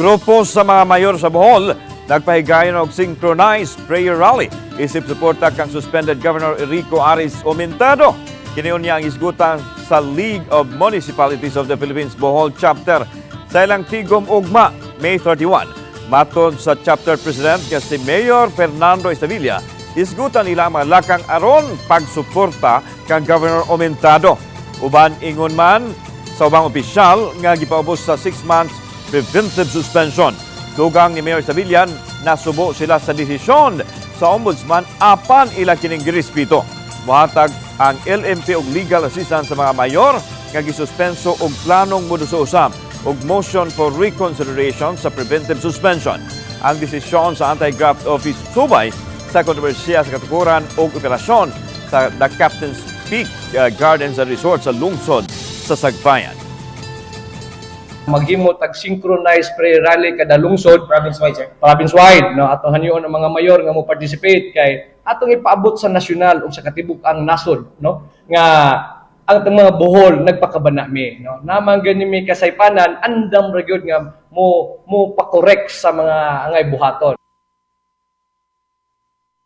Grupo sa mga mayor sa Bohol nagpahigayon og synchronized prayer rally isip suporta kang suspended Governor Enrico Aris Omentado. Kiniun niya ang isgutan sa League of Municipalities of the Philippines Bohol Chapter sa ilang tigom ugma May 31. Matod sa chapter president nga si Mayor Fernando Estevilla, isgutan nila ang mga aron pagsuporta kang Governor Omentado. Uban ingon man sa ubang opisyal nga gipaubos sa 6 months preventive suspension. Tugang ni Mayor Savillan, nasubo sila sa desisyon sa ombudsman apan ila kining girispito. Muhatag ang LMP og legal assistance sa mga mayor nga gisuspenso og planong moduso usab og motion for reconsideration sa preventive suspension. Ang desisyon sa Anti-Graft Office subay sa kontrobersiya sa katukuran o operasyon sa The Captain's Peak uh, Gardens and Resort sa lungsod sa Sagbayan. Maghimo tag synchronized prayer rally kada lungsod Province wide, sir. province wide. No atong hanyoon ang mga mayor nga mo participate kay atong ipaabot sa nasyonal ug sa katibuk-ang nasod no? Nga ang mga buhol nagpakabana mi no? Naman gani mi kasaypanan andam ra gyud nga mo mo pa-correct sa mga angay buhaton